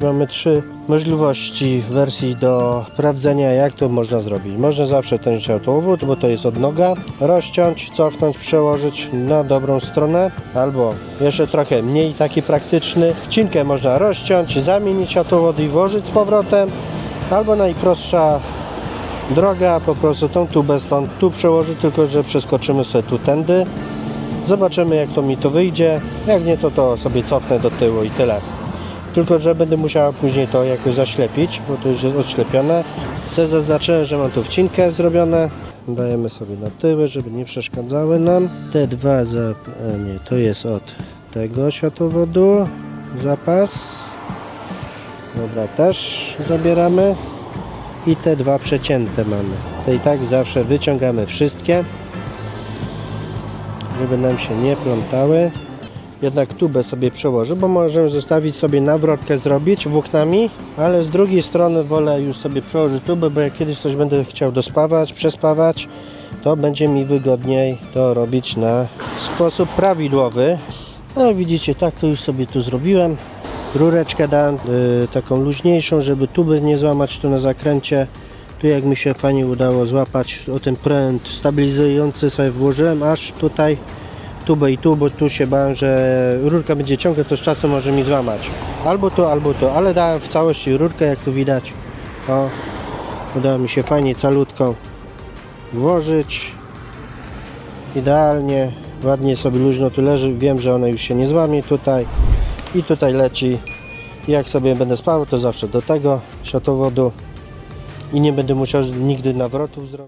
Mamy trzy możliwości wersji do sprawdzenia, jak to można zrobić. Można zawsze ten światłowód, bo to jest odnoga, rozciąć, cofnąć, przełożyć na dobrą stronę, albo jeszcze trochę mniej taki praktyczny. Wcinkę można rozciąć, zamienić światłowód i włożyć z powrotem, albo najprostsza droga, po prostu tą tubę stąd tu przełożyć, tylko że przeskoczymy sobie tu tędy. Zobaczymy jak to mi to wyjdzie, jak nie to to sobie cofnę do tyłu i tyle. Tylko, że będę musiała później to jakoś zaślepić, bo to już jest odślepione. Se zaznaczyłem, że mam tu wcinkę zrobione. Dajemy sobie na tyły, żeby nie przeszkadzały nam. Te dwa, za... a nie, to jest od tego światłowodu. Zapas. Dobra, też zabieramy. I te dwa przecięte mamy. To i tak zawsze wyciągamy wszystkie, żeby nam się nie plątały jednak tubę sobie przełożę, bo możemy zostawić sobie nawrotkę zrobić włóknami, ale z drugiej strony wolę już sobie przełożyć tubę, bo jak kiedyś coś będę chciał dospawać, przespawać, to będzie mi wygodniej to robić na sposób prawidłowy. No widzicie, tak to już sobie tu zrobiłem. Rureczkę dałem y, taką luźniejszą, żeby tuby nie złamać tu na zakręcie. Tu jak mi się fajnie udało złapać o ten pręt stabilizujący sobie włożyłem aż tutaj tubę i tu, bo tu się bałem, że rurka będzie ciągle, to z czasem może mi złamać. Albo to, albo to, ale dałem w całości rurkę, jak tu widać. O, udało mi się fajnie, calutką włożyć. Idealnie, ładnie sobie luźno tu leży. Wiem, że ona już się nie złamie tutaj. I tutaj leci. Jak sobie będę spał, to zawsze do tego światłowodu. I nie będę musiał nigdy nawrotów zrobić.